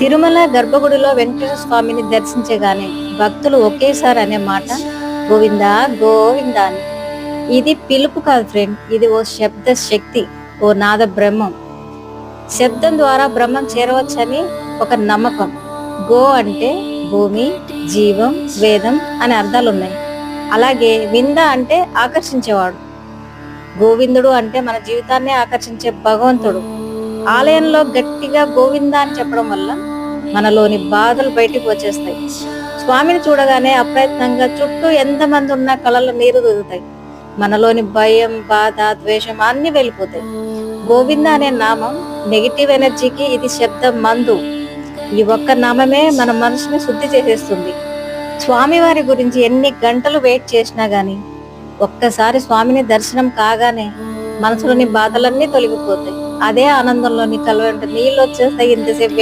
తిరుమల గర్భగుడిలో వెంకటేశ్వర స్వామిని దర్శించగానే భక్తులు ఒకేసారి అనే మాట గోవిందా గోవిందా అని. ఇది పిలుపు కాదు ఫ్రెండ్ ఇది ఓ శబ్ద శక్తి ఓ నాద బ్రహ్మం. శబ్దం ద్వారా బ్రహ్మం చేరవచ్చని ఒక నమ్మకం. గో అంటే భూమి జీవం వేదం అనే అర్థాలు ఉన్నాయి అలాగే వింద అంటే ఆకర్షించేవాడు. గోవిందుడు అంటే మన జీవితాన్ని ఆకర్షించే భగవంతుడు. ఆలయంలో గట్టిగా గోవిందా అని చెప్పడం వల్ల మనలోని బాధలు బయటికి వచ్చేస్తాయి. స్వామిని చూడగానే అప్రయత్నంగా చుట్టూ ఎంతమంది ఉన్నా కళలు నీరు దిగుతాయి మనలోని భయం బాధ ద్వేషం అన్ని వెళ్ళిపోతాయి. గోవింద అనే నామం నెగిటివ్ ఎనర్జీకి ఇది శబ్ద మందు. ఈ ఒక్క నామమే మన మనసుని శుద్ధి చేసేస్తుంది. స్వామివారి గురించి ఎన్ని గంటలు వెయిట్ చేసినా గాని ఒక్కసారి స్వామిని దర్శనం కాగానే మనసులోని బాధలన్నీ తొలగిపోతాయి. అదే ఆనందంలోని కలవంట నీళ్ళు వచ్చేస్తాయి ఇంతసేపు